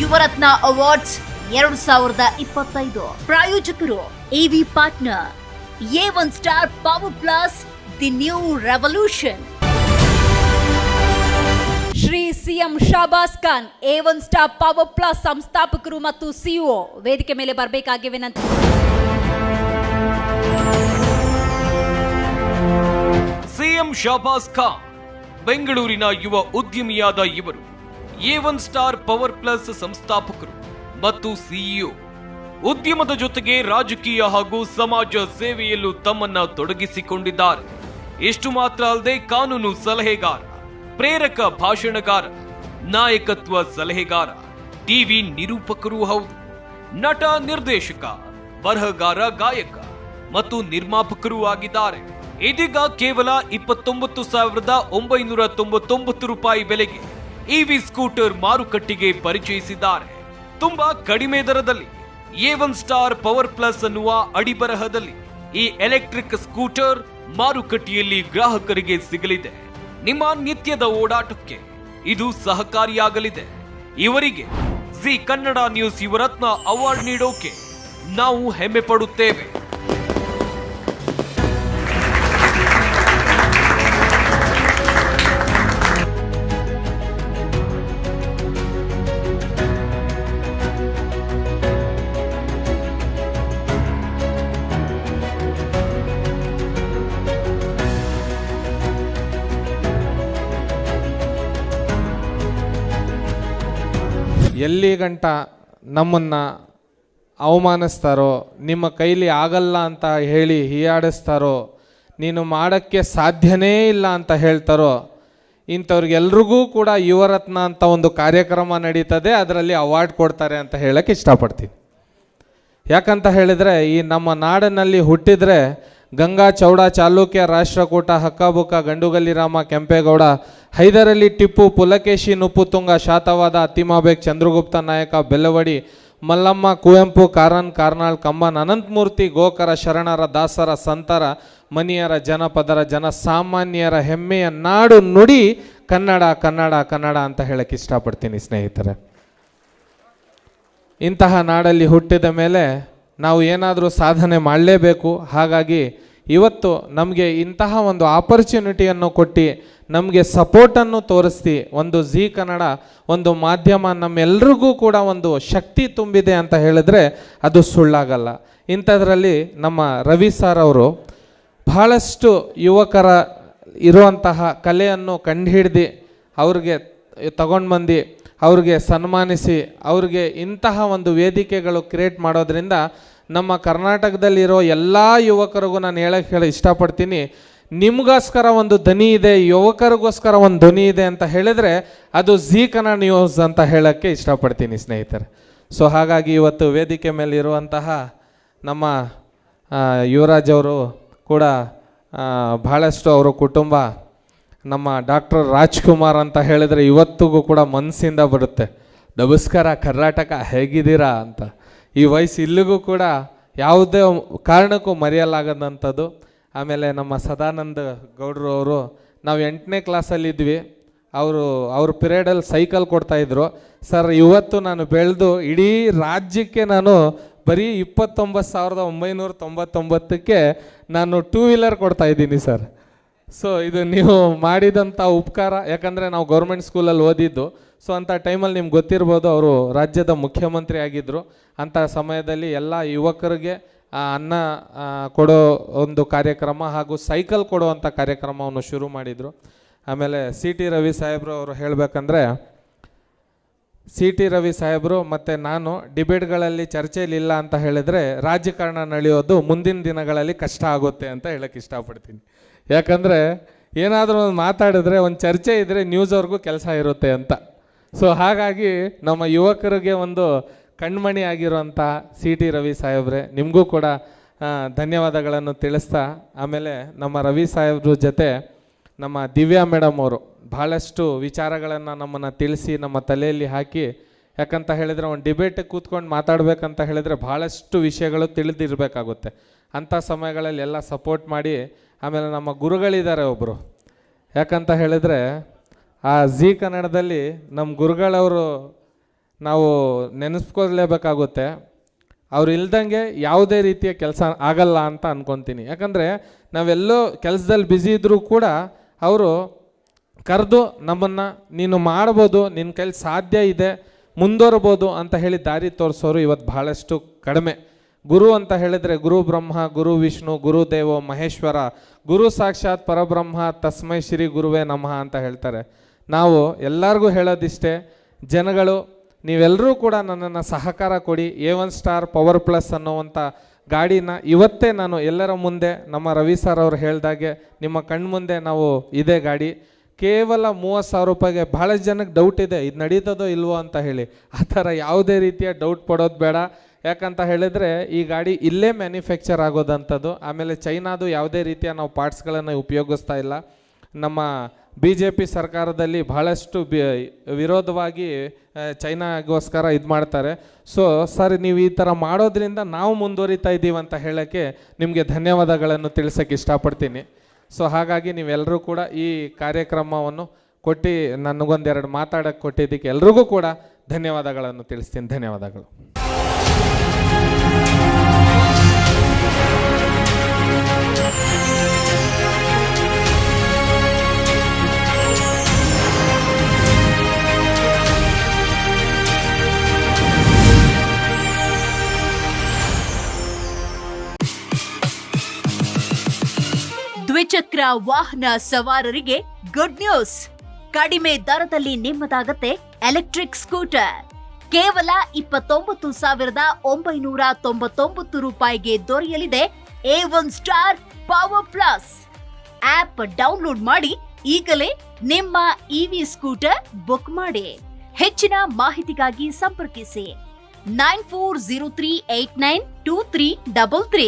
Yuvarathna awards ಎರಡು ಸಾವಿರದ ಇಪ್ಪತ್ತೈದು. ಪ್ರಾಯೋಜಕರು AV partner A one star power plus the new revolution Shri CM Shabaz Khan A one star power plus ಸಂಸ್ಥಾಪಕರು ಮತ್ತು CEO ವೇದಿಕೆ ಮೇಲೆ ಬರಬೇಕಾಗಿ ವಿನಂತಿ. ಸಿಎಂ ಶಾಬಾಸ್ ಖಾನ್ ಬೆಂಗಳೂರಿನ ಯುವ ಉದ್ಯಮಿಯಾದ ಇವರು. A one star power plus ಸಂಸ್ಥಾಪಕರು ಮತ್ತು ಸಿಇಒ ಉದ್ಯಮದ ಜೊತೆಗೆ ರಾಜಕೀಯ ಹಾಗೂ ಸಮಾಜ ಸೇವೆಯಲ್ಲೂ ತಮ್ಮನ್ನ ತೊಡಗಿಸಿಕೊಂಡಿದ್ದಾರೆ. ಇಷ್ಟು ಮಾತ್ರ ಅಲ್ಲದೆ ಕಾನೂನು ಸಲಹೆಗಾರ, ಪ್ರೇರಕ ಭಾಷಣಗಾರ, ನಾಯಕತ್ವ ಸಲಹೆಗಾರ ಟಿವಿ ನಿರೂಪಕರೂ ಹೌದು. ನಟ ನಿರ್ದೇಶಕ, ಬರಹಗಾರ, ಗಾಯಕ ಮತ್ತು ನಿರ್ಮಾಪಕರೂ ಆಗಿದ್ದಾರೆ. ಇದೀಗ ಕೇವಲ ಇಪ್ಪತ್ತೊಂಬತ್ತು ಸಾವಿರದ ಒಂಬೈನೂರ ತೊಂಬತ್ತೊಂಬತ್ತು ರೂಪಾಯಿ ಬೆಲೆಗೆ ಇವಿ ಸ್ಕೂಟರ್ ಮಾರುಕಟ್ಟೆಗೆ ಪರಿಚಯಿಸಿದ್ದಾರೆ. ತುಂಬಾ ಕಡಿಮೆ ದರದಲ್ಲಿ A one star power plus ಅನ್ನುವ ಅಡಿಬರಹದಲ್ಲಿ ಈ ಎಲೆಕ್ಟ್ರಿಕ್ ಸ್ಕೂಟರ್ ಮಾರುಕಟ್ಟೆಯಲ್ಲಿ ಗ್ರಾಹಕರಿಗೆ ಸಿಗಲಿದೆ. ನಿಮ್ಮ ನಿತ್ಯದ ಓಡಾಟಕ್ಕೆ ಇದು ಸಹಕಾರಿಯಾಗಲಿದೆ. ಇವರಿಗೆ Zee Kannada news Yuvaratna award ನೀಡೋಕೆ ನಾವು ಹೆಮ್ಮೆ ಪಡುತ್ತೇವೆ. ಎಲ್ಲಿ ಗಂಟ ನಮ್ಮನ್ನು ಅವಮಾನಿಸ್ತಾರೋ, ನಿಮ್ಮ ಕೈಲಿ ಆಗಲ್ಲ ಅಂತ ಹೇಳಿ ಹೀಯಾಡಿಸ್ತಾರೋ, ನೀನು ಮಾಡೋಕ್ಕೆ ಸಾಧ್ಯನೇ ಇಲ್ಲ ಅಂತ ಹೇಳ್ತಾರೋ, ಇಂಥವ್ರಿಗೆಲ್ರಿಗೂ ಕೂಡ ಯುವರತ್ನ ಅಂತ ಒಂದು ಕಾರ್ಯಕ್ರಮ ನಡೀತದೆ, ಅದರಲ್ಲಿ ಅವಾರ್ಡ್ ಕೊಡ್ತಾರೆ ಅಂತ ಹೇಳಕ್ಕೆ ಇಷ್ಟಪಡ್ತೀನಿ. ಯಾಕಂತ ಹೇಳಿದರೆ, ಈ ನಮ್ಮ ನಾಡಿನಲ್ಲಿ ಹುಟ್ಟಿದರೆ ಗಂಗಾ ಚೌಡ ಚಾಲುಕ್ಯ ರಾಷ್ಟ್ರಕೂಟ, ಹಕ್ಕಬುಕ್ಕ, ಗಂಡುಗಲ್ಲಿ ರಾಮ, ಕೆಂಪೇಗೌಡ ಹೈದರಲಿ ಟಿಪ್ಪು, ಪುಲಕೇಶಿ, ನುಪ್ಪುತುಂಗ, ಶಾತವಾದ ಅತಿಮಾಬೇಗ್ ಚಂದ್ರಗುಪ್ತ ನಾಯಕ, ಬೆಲ್ಲವಡಿ, ಮಲ್ಲಮ್ಮ, ಕುವೆಂಪು, ಕಾರನ್, ಕಾರ್ನಾಳ್, ಕಂಬನ್, ಅನಂತಮೂರ್ತಿ, ಗೋಕರ, ಶರಣರ, ದಾಸರ, ಸಂತರ, ಮನಿಯರ, ಜನಪದರ, ಜನಸಾಮಾನ್ಯರ ಹೆಮ್ಮೆಯ ನಾಡು ನುಡಿ ಕನ್ನಡ ಕನ್ನಡ ಕನ್ನಡ ಅಂತ ಹೇಳಕ್ಕೆ ಇಷ್ಟಪಡ್ತೀನಿ ಸ್ನೇಹಿತರೆ. ಇಂತಹ ನಾಡಲ್ಲಿ ಹುಟ್ಟಿದ ಮೇಲೆ ನಾವು ಏನಾದರೂ ಸಾಧನೆ ಮಾಡಲೇಬೇಕು. ಹಾಗಾಗಿ ಇವತ್ತು ನಮಗೆ ಇಂತಹ ಒಂದು ಆಪರ್ಚುನಿಟಿಯನ್ನು ಕೊಟ್ಟು ನಮಗೆ ಸಪೋರ್ಟನ್ನು ತೋರಿಸ್ತಿ. ಒಂದು ಜಿ ಕನ್ನಡ, ಒಂದು ಮಾಧ್ಯಮ ನಮ್ಮೆಲ್ರಿಗೂ ಕೂಡ ಒಂದು ಶಕ್ತಿ ತುಂಬಿದೆ ಅಂತ ಹೇಳಿದ್ರೆ ಅದು ಸುಳ್ಳಾಗಲ್ಲ. ಇಂಥದ್ರಲ್ಲಿ ನಮ್ಮ ರವಿ ಸರ್ ಅವರು ಬಹಳಷ್ಟು ಯುವಕರ ಇರುವಂತಹ ಕಲೆಯನ್ನು ಕಂಡುಹಿಡ್ದು, ಅವ್ರಿಗೆ ತಗೊಂಡು ಬಂದು ಅವ್ರಿಗೆ ಸನ್ಮಾನಿಸಿ, ಅವ್ರಿಗೆ ಇಂತಹ ಒಂದು ವೇದಿಕೆಗಳು ಕ್ರಿಯೇಟ್ ಮಾಡೋದ್ರಿಂದ ನಮ್ಮ ಕರ್ನಾಟಕದಲ್ಲಿರೋ ಎಲ್ಲ ಯುವಕರಿಗೂ ನಾನು ಹೇಳಕ್ಕೆ ಹೇಳಿ ಇಷ್ಟಪಡ್ತೀನಿ. ನಿಮಗೋಸ್ಕರ ಒಂದು ಧ್ವನಿ ಇದೆ, ಯುವಕರಿಗೋಸ್ಕರ ಒಂದು ಧ್ವನಿ ಇದೆ ಅಂತ ಹೇಳಿದರೆ ಅದು ಝೀ ಕನ್ನಡ ನ್ಯೂಸ್ ಅಂತ ಹೇಳೋಕ್ಕೆ ಇಷ್ಟಪಡ್ತೀನಿ ಸ್ನೇಹಿತರೆ. ಸೊ ಹಾಗಾಗಿ ಇವತ್ತು ವೇದಿಕೆ ಮೇಲೆ ಇರುವಂತಹ ನಮ್ಮ ಯುವರಾಜ್ ಅವರು ಕೂಡ ಭಾಳಷ್ಟು ಅವರು ಅವರ ಕುಟುಂಬ ನಮ್ಮ ಡಾಕ್ಟರ್ ರಾಜ್ಕುಮಾರ್ ಅಂತ ಹೇಳಿದರೆ ಇವತ್ತಿಗೂ ಕೂಡ ಮನಸ್ಸಿಂದ ಬರುತ್ತೆ. ನಮಸ್ಕಾರ ಕರ್ನಾಟಕ, ಹೇಗಿದ್ದೀರಾ ಅಂತ. ಈ ವಯಸ್ಸು ಇಲ್ಲಿಗೂ ಕೂಡ ಯಾವುದೇ ಕಾರಣಕ್ಕೂ ಮರೆಯಲಾಗದಂಥದ್ದು. ಆಮೇಲೆ ನಮ್ಮ ಸದಾನಂದ ಗೌಡ್ರು ಅವರು, ನಾವು ಎಂಟನೇ ಕ್ಲಾಸಲ್ಲಿದ್ವಿ ಅವರು, ಅವ್ರ ಪಿರಿಯಡಲ್ಲಿ ಸೈಕಲ್ ಕೊಡ್ತಾಯಿದ್ರು ಸರ್, ಇವತ್ತು ನಾನು ಬೆಳೆದು ಇಡೀ ರಾಜ್ಯಕ್ಕೆ ನಾನು ಬರೀ ಇಪ್ಪತ್ತೊಂಬತ್ತು ಸಾವಿರದ ಒಂಬೈನೂರ ತೊಂಬತ್ತೊಂಬತ್ತಕ್ಕೆ ನಾನು ಟೂ ವೀಲರ್ ಕೊಡ್ತಾಯಿದ್ದೀನಿ ಸರ್. ಸೊ ಇದು ನೀವು ಮಾಡಿದಂಥ ಉಪಕಾರ, ಯಾಕಂದರೆ ನಾವು ಗೌರ್ಮೆಂಟ್ ಸ್ಕೂಲಲ್ಲಿ ಓದಿದ್ದು. ಸೊ ಅಂಥ ಟೈಮಲ್ಲಿ ನಿಮ್ಗೆ ಗೊತ್ತಿರ್ಬೋದು, ಅವರು ರಾಜ್ಯದ ಮುಖ್ಯಮಂತ್ರಿ ಆಗಿದ್ದರು ಅಂಥ ಸಮಯದಲ್ಲಿ ಎಲ್ಲ ಯುವಕರಿಗೆ ಅನ್ನ ಕೊಡೋ ಒಂದು ಕಾರ್ಯಕ್ರಮ ಹಾಗೂ ಸೈಕಲ್ ಕೊಡುವಂಥ ಕಾರ್ಯಕ್ರಮವನ್ನು ಶುರು ಮಾಡಿದರು. ಆಮೇಲೆ ಸಿ ಟಿ ರವಿ ಸಾಹೇಬ್ರು ಅವರು ಹೇಳಬೇಕಂದ್ರೆ ಸಿ ಟಿ ರವಿ ಸಾಹೇಬರು ಮತ್ತು ನಾನು ಡಿಬೇಟ್ಗಳಲ್ಲಿ ಚರ್ಚೆಯಲ್ಲಿಲ್ಲ ಅಂತ ಹೇಳಿದರೆ ರಾಜಕಾರಣ ನಡೆಯೋದು ಮುಂದಿನ ದಿನಗಳಲ್ಲಿ ಕಷ್ಟ ಆಗುತ್ತೆ ಅಂತ ಹೇಳಕ್ಕೆ ಇಷ್ಟಪಡ್ತೀನಿ. ಯಾಕಂದರೆ ಏನಾದರೂ ಒಂದು ಮಾತಾಡಿದ್ರೆ, ಒಂದು ಚರ್ಚೆ ಇದ್ದರೆ ನ್ಯೂಸ್ ಅವ್ರಿಗೂ ಕೆಲಸ ಇರುತ್ತೆ ಅಂತ. ಸೊ ಹಾಗಾಗಿ ನಮ್ಮ ಯುವಕರಿಗೆ ಒಂದು ಕಣ್ಮಣಿ ಆಗಿರುವಂಥ ಸಿ ಟಿ ರವಿ ಸಾಹೇಬ್ರೆ, ನಿಮಗೂ ಕೂಡ ಧನ್ಯವಾದಗಳನ್ನು ತಿಳಿಸ್ತಾ, ಆಮೇಲೆ ನಮ್ಮ ರವಿ ಸಾಹೇಬ್ರ ಜೊತೆ ನಮ್ಮ ದಿವ್ಯಾ ಮೇಡಮ್ ಅವರು ಭಾಳಷ್ಟು ವಿಚಾರಗಳನ್ನು ನಮ್ಮನ್ನು ತಿಳಿಸಿ ನಮ್ಮ ತಲೆಯಲ್ಲಿ ಹಾಕಿ, ಯಾಕಂತ ಹೇಳಿದರೆ ಒಂದು ಡಿಬೇಟ್ ಕೂತ್ಕೊಂಡು ಮಾತಾಡಬೇಕಂತ ಹೇಳಿದರೆ ಭಾಳಷ್ಟು ವಿಷಯಗಳು ತಿಳಿದಿರಬೇಕಾಗುತ್ತೆ. ಅಂಥ ಸಮಯಗಳಲ್ಲಿ ಎಲ್ಲ ಸಪೋರ್ಟ್ ಮಾಡಿ, ಆಮೇಲೆ ನಮ್ಮ ಗುರುಗಳಿದ್ದಾರೆ ಒಬ್ಬರು ಯಾಕಂತ ಹೇಳಿದರೆ, ಆ ಜಿ ಕನ್ನಡದಲ್ಲಿ ನಮ್ಮ ಗುರುಗಳವರು ನಾವು ನೆನೆಸ್ಕೊಳ್ಲೇಬೇಕಾಗುತ್ತೆ. ಅವ್ರು ಇಲ್ದಂಗೆ ಯಾವುದೇ ರೀತಿಯ ಕೆಲಸ ಆಗಲ್ಲ ಅಂತ ಅಂದ್ಕೊತೀನಿ ಯಾಕಂದರೆ ನಾವೆಲ್ಲೋ ಕೆಲಸದಲ್ಲಿ ಬ್ಯುಸಿ ಇದ್ದರೂ ಕೂಡ ಅವರು, ಕರೆದು ನಮ್ಮನ್ನು, ನೀನು ಮಾಡ್ಬೋದು ನಿನ್ನ ಕೈಲಿ ಸಾಧ್ಯ ಇದೆ, ಮುಂದುವರ್ಬೋದು ಅಂತ ಹೇಳಿ ದಾರಿ ತೋರಿಸೋರು ಇವತ್ತು ಬಹಳಷ್ಟು ಕಡಿಮೆ. ಗುರು ಅಂತ ಹೇಳಿದರೆ ಗುರು ಬ್ರಹ್ಮ, ಗುರು ವಿಷ್ಣು, ಗುರು ದೇವೋ, ಮಹೇಶ್ವರ, ಗುರು ಸಾಕ್ಷಾತ್ ಪರಬ್ರಹ್ಮ, ತಸ್ಮೈ ಶ್ರೀ ಗುರುವೇ ನಮಃ ಅಂತ ಹೇಳ್ತಾರೆ. ನಾವು ಎಲ್ಲರಿಗೂ ಹೇಳೋದಿಷ್ಟೇ, ಜನಗಳು ನೀವೆಲ್ಲರೂ ಕೂಡ ನನ್ನನ್ನು ಸಹಕಾರ ಕೊಡಿ, A one star power plus ಅನ್ನುವಂಥ ಗಾಡಿನ ಇವತ್ತೇ ನಾನು ಎಲ್ಲರ ಮುಂದೆ ನಮ್ಮ ರವಿ ಸರ್ ಅವರು ಹೇಳಿದಾಗೆ ನಿಮ್ಮ ಕಣ್ಮುಂದೆ ನಾವು ಇದೇ ಗಾಡಿ. ಕೇವಲ ಮೂವತ್ತು ಸಾವಿರ ರೂಪಾಯಿಗೆ ಭಾಳಷ್ಟು ಜನಕ್ಕೆ ಡೌಟ್ ಇದೆ, ಇದು ನಡೀತದೋ ಇಲ್ವೋ ಅಂತ ಹೇಳಿ. ಆ ಥರ ಯಾವುದೇ ರೀತಿಯ ಡೌಟ್ ಪಡೋದು ಬೇಡ. ಯಾಕಂತ ಹೇಳಿದರೆ ಈ ಗಾಡಿ ಇಲ್ಲೇ ಮ್ಯಾನುಫ್ಯಾಕ್ಚರ್ ಆಗೋದಂಥದ್ದು. ಆಮೇಲೆ ಚೈನಾದು ಯಾವುದೇ ರೀತಿಯ ನಾವು ಪಾರ್ಟ್ಸ್ಗಳನ್ನು ಉಪಯೋಗಿಸ್ತಾ ಇಲ್ಲ. ನಮ್ಮ ಬಿ ಜೆ ಪಿ ಸರ್ಕಾರದಲ್ಲಿ ಬಹಳಷ್ಟು ಬಿ, ವಿರೋಧವಾಗಿ ಚೈನಾಗೋಸ್ಕರ ಇದು ಮಾಡ್ತಾರೆ. ಸೊ ಸರ್ ನೀವು ಈ ಥರ ಮಾಡೋದ್ರಿಂದ ನಾವು ಮುಂದುವರಿತಾ ಇದ್ದೀವಿ ಅಂತ ಹೇಳೋಕ್ಕೆ ನಿಮಗೆ ಧನ್ಯವಾದಗಳನ್ನು ತಿಳಿಸೋಕ್ಕೆ ಇಷ್ಟಪಡ್ತೀನಿ. ಸೊ ಹಾಗಾಗಿ ನೀವೆಲ್ಲರೂ ಕೂಡ ಈ ಕಾರ್ಯಕ್ರಮವನ್ನು ಕೊಟ್ಟು, ನನಗೊಂದೆರಡು ಮಾತಾಡೋಕ್ಕೆ ಕೊಟ್ಟಿದ್ದಕ್ಕೆ ಎಲ್ರಿಗೂ ಕೂಡ ಧನ್ಯವಾದಗಳನ್ನು ತಿಳಿಸ್ತೀನಿ. ಧನ್ಯವಾದಗಳು. ವಾಹನ ಸವಾರರಿಗೆ ಗುಡ್ ನ್ಯೂಸ್ ಕಡಿಮೆ ದರದಲ್ಲಿ ನಿಮ್ಮದಾಗತ್ತೆ ಎಲೆಕ್ಟ್ರಿಕ್ ಸ್ಕೂಟರ್ ಕೇವಲ ಇಪ್ಪತ್ತೊಂಬತ್ತು ಸಾವಿರದ ಒಂಬೈನೂರ ತೊಂಬತ್ತೊಂಬತ್ತು ರೂಪಾಯಿಗೆ ದೊರೆಯಲಿದೆ A one star power plus app download ಮಾಡಿ ಈಗಲೇ ನಿಮ್ಮ ಇವಿ ಸ್ಕೂಟರ್ ಬುಕ್ ಮಾಡಿ. ಹೆಚ್ಚಿನ ಮಾಹಿತಿಗಾಗಿ ಸಂಪರ್ಕಿಸಿ. Nine four zero three eight nine two three double three